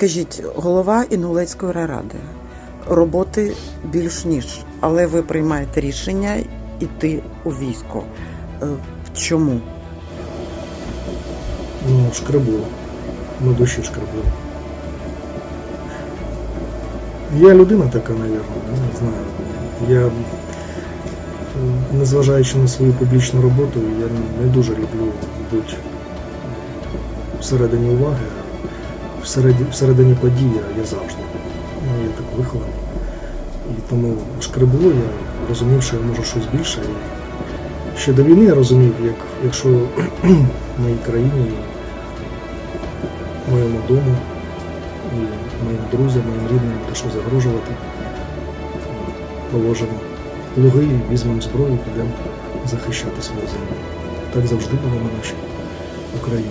Скажіть, голова Інгулецької райради, роботи більш ніж, але ви приймаєте рішення йти у військо. Е, Чому? Ну, шкребло. На душі шкребло. Я людина така, мабуть, не знаю. Я, незважаючи на свою публічну роботу, я не дуже люблю бути всередині уваги, всередині, всередині події я завжди. Ну, я так вихований. І тому шкребло, я розумів, що я можу щось більше. І ще до війни я розумів, як, якщо в моїй країні, моєму дому і моїм друзям, моїм рідним буде що загрожувати, положимо луги, візьмемо зброю, підемо захищати свою землю. Так завжди було на нашій Україні.